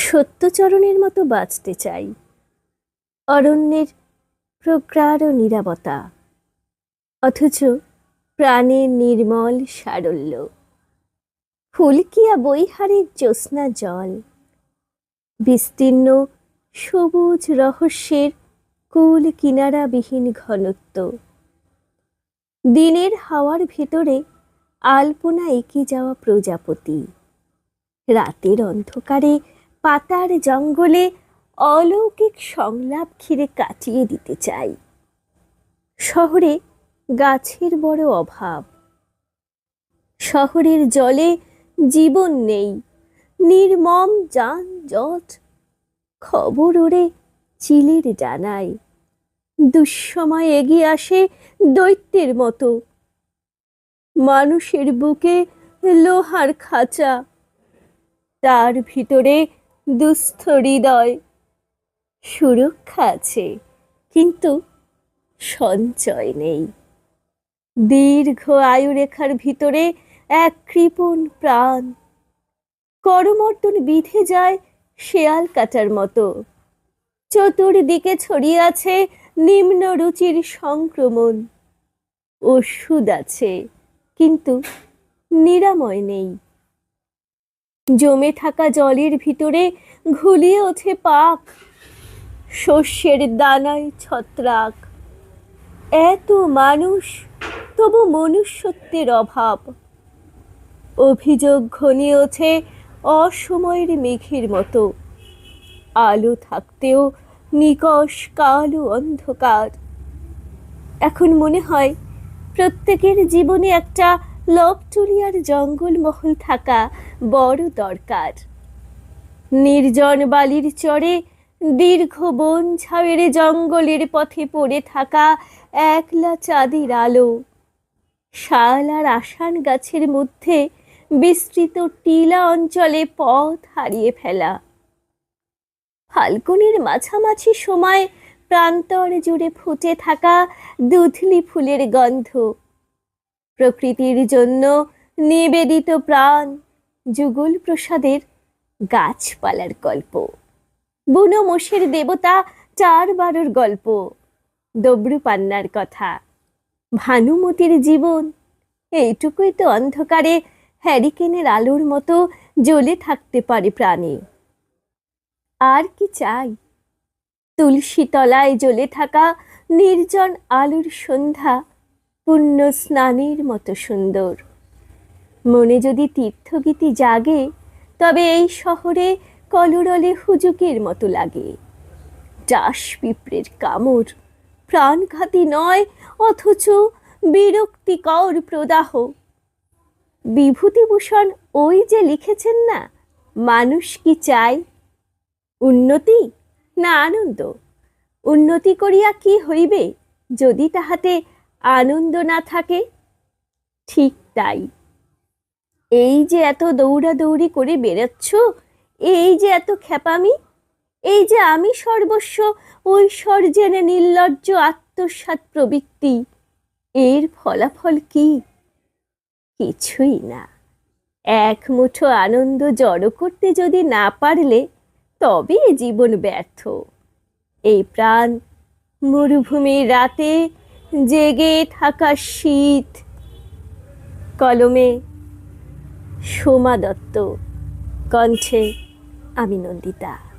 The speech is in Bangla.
সত্যচরণের মতো বাঁচতে চাই। অরণ্যের প্রগাঢ় নিরাবতা অথচ প্রাণের নির্মল সারল্য। ফুলকিয়া বৈহারের জ্যোৎস্না জল। বিস্তীর্ণ সবুজ রহস্যের কুল কিনারাবিহীন ঘনত্ব। দিনের হাওয়ার ভেতরে আলপনা এঁকে যাওয়া প্রজাপতি। রাতের অন্ধকারে পাতার জঙ্গলে অলৌকিক সংলাপ ঘিরে কাটিয়ে দিতে চাই। শহরে গাছের বড় অভাব। শহরের জলে জীবন নেই। নির্মম যান যানজট। খবর ওড়ে চিলের ডানায়। দুঃসময় এগিয়ে আসে দৈত্যের মতো। মানুষের বুকে লোহার খাঁচা। তার ভিতরে দুস্থ হৃদয়। সুরক্ষা আছে, কিন্তু সঞ্চয় নেই। দীর্ঘ আয়ুরেখার ভিতরে এক কৃপণ প্রাণ। করমর্দন বিধে যায় শেয়াল কাটার মতো। চতুর্দিকে ছড়িয়ে আছে নিম্ন রুচির সংক্রমণ। ওষুধ আছে, কিন্তু নিরাময় নেই। জমে থাকা জলের ভিতরে ঘুলিয়ে ওঠে পাক। শস্যের দানায় ছত্রাক। এত মানুষ, তবু মনুষ্যত্বের অভাব। অভিযোগ ঘনিয়ে ওঠে অসময়ের মেঘের মতো। আলো থাকতেও নিকষ কালো অন্ধকার। এখন মনে হয়, প্রত্যেকের জীবনে একটা লবটুরিয়ার জঙ্গলমহল থাকা বড় দরকার। নির্জন বালির চরে দীর্ঘ বন ঝাড়ের জঙ্গলের পথে পড়ে থাকা একলা চাঁদের আলো। শাল আর আসান গাছের মধ্যে বিস্তৃত টিলা অঞ্চলে পথ হারিয়ে ফেলা। ফাল্গুনের মাঝামাঝি সময় প্রান্তর জুড়ে ফুটে থাকা দুধলি ফুলের গন্ধ। প্রকৃতির জন্য নিবেদিত প্রাণ। যুগল প্রসাদের গাছপালার গল্প। বুনো মোষের দেবতা চার বারোর গল্প। দব্রু পান্নার কথা। ভানুমতির জীবন। এইটুকুই তো অন্ধকারে হ্যারিকেনের আলোর মতো জ্বলে থাকতে পারে প্রাণী। আর কি চাই? তুলসী তলায় জ্বলে থাকা নির্জন আলোর সন্ধ্যা। পুণ্য স্নানের মতো সুন্দর। মনে যদি তীর্থগীতি জাগে, তবে এই শহরে কলরলে হুজুকের মতো লাগে। ডাস পিঁপড়ের কামড় প্রাণঘাতী নয়, অথচ বিরক্তিকর প্রদাহ। বিভূতিভূষণ ওই যে লিখেছেন না, মানুষ কি চায়? উন্নতি না আনন্দ? উন্নতি করিয়া কি হইবে, যদি তাহাতে আনন্দ না থাকে? ঠিক তাই। এই যে এত দৌড়াদৌড়ি করে বেরোচ্ছ, এই যে এত খেপামি এই যে আমি সর্বস্ব, ঐশ্বর্যের নির্লজ্জ আত্মসাৎ প্রবৃত্তি, এর ফলাফল কি? কিছুই না। এক মুঠো আনন্দ জড়ো করতে যদি না পারলে তবে জীবন ব্যর্থ। এই প্রাণ, মরুভূমির রাতে জেগে থাকা শীত কলমে সোমা দত্ত কণ্ঠে আমি নন্দিতা।